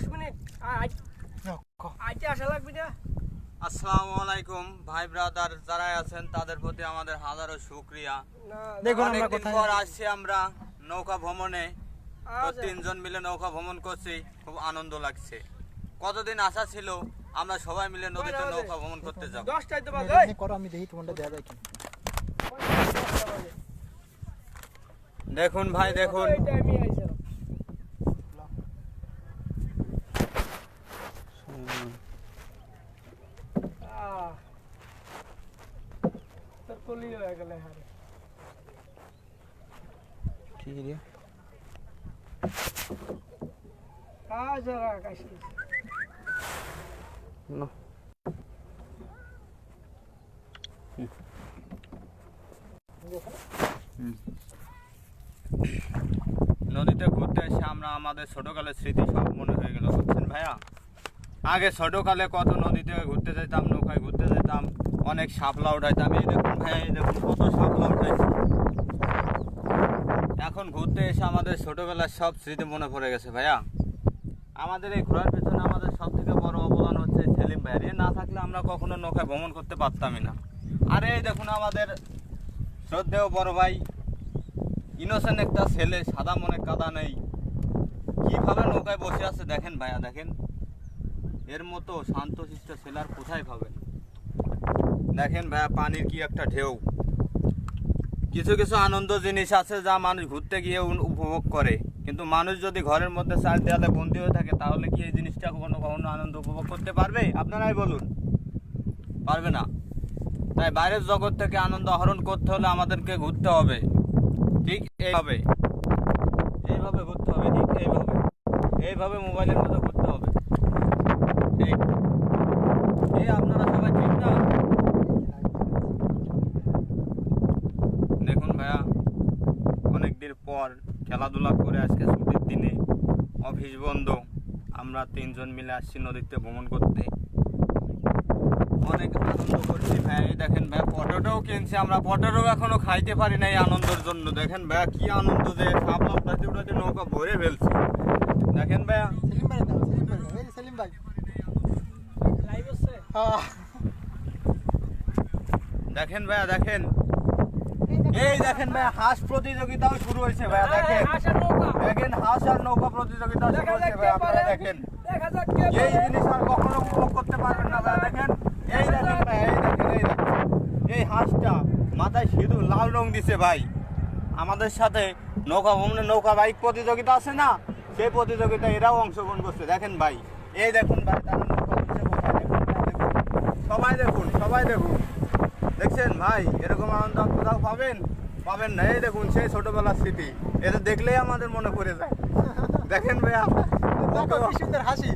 দশ মিনিট। আজ আসা লাগবে না? আসসালামু আলাইকুম ভাই ব্রাদার যারা আছেন তাদের প্রতি আমাদের হাজারো শুক্রিয়া। দেখুন অনেকদিন পর আসছি আমরা নৌকা ভ্রমণে। আচ্ছা। তিনজন মিলে নৌকা ভ্রমণ করছি খুব আনন্দ লাগছে। কতদিন আশা ছিল আমরা সবাই মিলে নদীতে নৌকা ভ্রমণ করতে যাব। দশটায় তো বাজে। করো আমি দেখি তোমারটা দেওয়া যায় কি দেখুন ভাই দেখুন এই টাইমে আইছিলাম আহ তোর আজ আর আকাশ কি নদীতে ঘুরতে এসে আমরা আমাদের ছোটকালের স্মৃতি সব মনে হয়ে গেল বুঝছেন ভাইয়া? আগে ছোটকালে কত নদীতে ঘুরতে যেতাম নৌকায় ঘুরতে যেতাম অনেক শাপলা উঠাইতাম আমি দেখুন এই দেখুন কত শাপলা উঠাইছি। এখন ঘুরতে এসে আমাদের ছোটবেলার সব স্মৃতি মনে পড়ে গেছে ভাইয়া। আমাদের এই ঘোরার পেছনে আমাদের সব থেকে বড় অবদান হচ্ছে সেলিম ভাইয়ের। এ না থাকলে আমরা কখনো নৌকায় ভ্রমণ করতে পারতামই না। আর এই দেখুন আমাদের শ্রদ্ধেয় বড় ভাই ইনোসেন্ট একটা ছেলে, সাদা মনে কাদা নেই। কীভাবে নৌকায় বসে আছে দেখেন ভাইয়া, দেখেন। এর মতো শান্তশিষ্ট ছেলে আর কোথায় পাবেন? দেখেন ভাইয়া পানির কি একটা ঢেউ। কিছু কিছু আনন্দ জিনিস আছে যা মানুষ ঘুরতে গিয়ে উপভোগ করে। কিন্তু মানুষ যদি ঘরের মধ্যে চার দেওয়ালে বন্দি হয়ে থাকে, তাহলে কি এই জিনিসটা কখনো কখনো আনন্দ উপভোগ করতে পারবে? আপনারাই বলুন। পারবে না। তাই বাইরের জগৎ থেকে আনন্দ আহরণ করতে হলে আমাদেরকে ঘুরতে হবে। ঠিক এইভাবে। এইভাবে ঘুরতে হবে, ঠিক এইভাবে। এইভাবে মোবাইলের মতো ঘুরতে হবে ঠিক এই আপনারা সবাই ঠিক না দেখুন ভাইয়া অনেক দিন পর খেলাধুলা করে আজকে ছুটির দিনে অফিস বন্ধ। আমরা তিনজন মিলে আসছি নদীতে ভ্রমণ করতে। অনেক আনন্দ করছি ভাই। দেখেন ভাই পটেটোও কিনছি আমরা। পটেটো এখনও খাইতে পারি নাই আনন্দের জন্য। দেখেন ভাইয়া কি আনন্দ যে সাপলা উঠাতে উঠাতে নৌকা ভরে ফেলছি। দেখেন ভাই সেলিম ভাই ভাই দেখেন ভাইয়া দেখেন। এই দেখেন ভাই হাঁস প্রতিযোগিতাও শুরু হয়েছে ভাই দেখেন। নৌকা। দেখেন হাঁস আর নৌকা প্রতিযোগিতা শুরু হয়েছে পারে আপনারা দেখেন। দেখা এই জিনিস আর কখনো উপভোগ করতে পারবেন না ভাই দেখেন। এই দেখেন ভাই এই দেখেন এই দেখেন। এই হাঁসটা মাথায় সিঁদুর লাল রং দিছে ভাই। আমাদের সাথে নৌকা ভ্রমণে নৌকা বাইক প্রতিযোগিতা আছে না? সেই প্রতিযোগিতায় এরাও অংশগ্রহণ করছে। দেখেন ভাই এই দেখুন ভাই তারা নৌকা কোথায়? ভাই, দেখুন। সবাই দেখুন সবাই দেখুন। দেখছেন ভাই এরকম আনন্দ কোথাও পাবেন? পাবেন না। এই দেখুন সেই ছোটবেলার স্মৃতি। এটা দেখলেই আমাদের মনে পড়ে যায়। দেখেন ভাইয়া সুন্দর হাসি।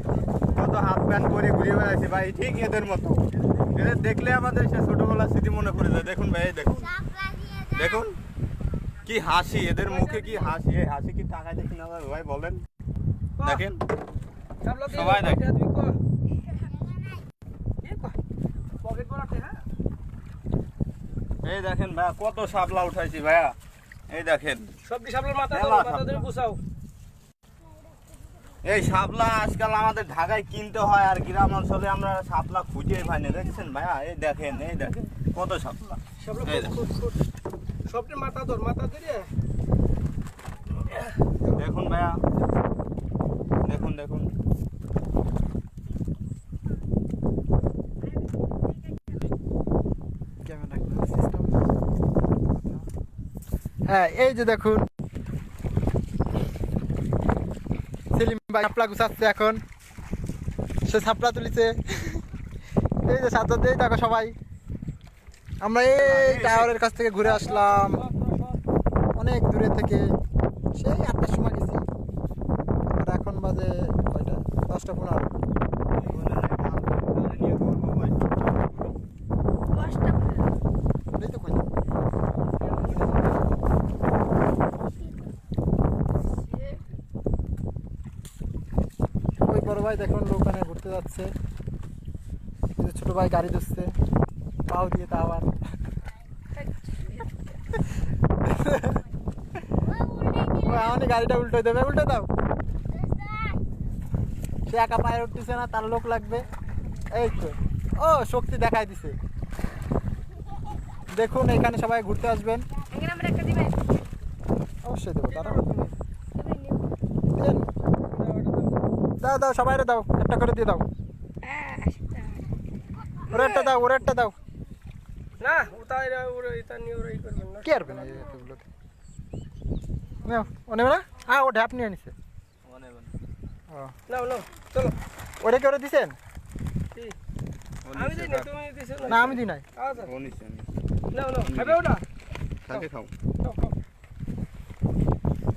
কত হাফ প্যান্ট পরে ঘুরে বেড়াচ্ছি ভাই ঠিক এদের মতো। এদের দেখলে আমাদের সে ছোটবেলার স্মৃতি মনে পড়ে যায়। দেখুন ভাই এই দেখুন। দেখুন কি হাসি এদের মুখে কি হাসি এই হাসি কি টাকায় দেখি না ভাই বলেন। দেখেন। সবাই দেখ। এটা তুই কর। এ কর। পকেট ভরাতে, হ্যাঁ? এই দেখেন ভাইয়া কত শাপলা উঠাইছি ভাইয়া। এই দেখেন। সবজি সামলার মাথা মাথা ধরে গুছাও। এই শাপলা আজকাল আমাদের ঢাকায় কিনতে হয় আর গ্রাম অঞ্চলে আমরা শাপলা খুঁজে পাই না দেখছেন ভাইয়া? এই দেখেন এই দেখেন কত শাপলা। সবটি মাথা ধর মাথা ধরে। দেখুন ভাইয়া। দেখুন দেখুন। হ্যাঁ এই যে দেখুন। সেলিম ভাই সাপলা গুছাচ্ছে এখন। সে সাপলা তুলিছে। এই যে সাজ্জাদ দিয়ে দেখো সবাই। আমরা এই টাওয়ারের কাছ থেকে ঘুরে আসলাম। অনেক দূরে থেকে। সেই আটটার সময় গেছি। আর এখন বাজে কয়টা? দশটা পনেরো এই তো কয়টা ভাই দেখুন দোকানে ঘুরতে যাচ্ছে। ছোট ভাই গাড়ি ধরছে। পাও দিয়ে তা আবার আমাদের গাড়িটা উল্টো দেবে উল্টো দাও। সে একা পায়ে উঠতেছে না তার লোক লাগবে। এই তো। ও শক্তি দেখাই দিছে। দেখুন এখানে সবাই ঘুরতে আসবেন। অবশ্যই দেবো তারা দাও দাও সবাই দাও একটা করে দিয়ে দাও। ওরা একটা দাও ওরা একটা দাও। না ওটা এরা ওরা এটা নিয়ে ওরা ই করবেন না। কে আরবে না এই এতগুলোতে? নাও ও নেবে না? হ্যাঁ ও ঢ্যাপ নিয়ে নিছে। মনে। ও। নাও নাও চলো। ওটা কি ওরা দিছেন? আমি দিই না। তুমি দিছো না? আমি দিই নাই। আচ্ছা। ও নিচে। নাও নাও খাবে ওটা? থাকে খাও।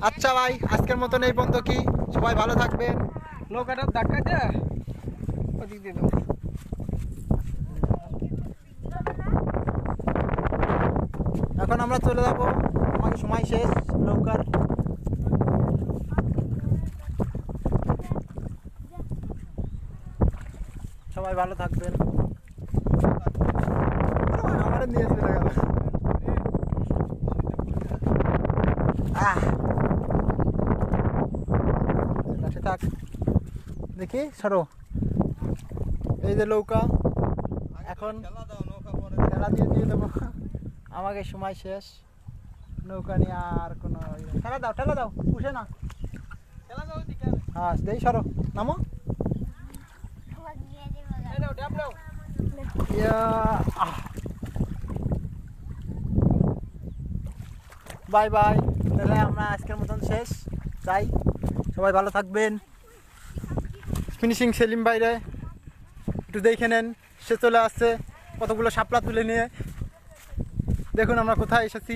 আচ্ছা ভাই আজকের মতন এই পর্যন্ত কি? সবাই ভালো থাকবেন। নৌকাটা ধাক্কা দে ওদিক দিয়ে দাও এখন আমরা চলে যাব। আমাকে সময় শেষ, নৌকার। সবাই ভালো থাকবেন। আমার নিয়ে চলে গেল। আহ। থাক দেখি সরো এই যে নৌকা, এখন খেলা খেলা দিয়ে দিয়ে দেবো। আমাকে সময় শেষ। নৌকা নিয়ে আর কোনো ইয়ে। ঠেলা দাও ঠেলা দাও, উঠে না খেলা হ্যাঁ দেই, সরো। নামো। Bye bye. তাহলে আমরা আজকের মতন শেষ। যাই। সবাই ভালো থাকবেন। ফিনিশিং সেলিম বাইরে। একটু দেখে নেন, সে চলে আসছে। কতগুলো সাপলা তুলে নিয়ে। দেখুন আমরা কোথায় এসেছি।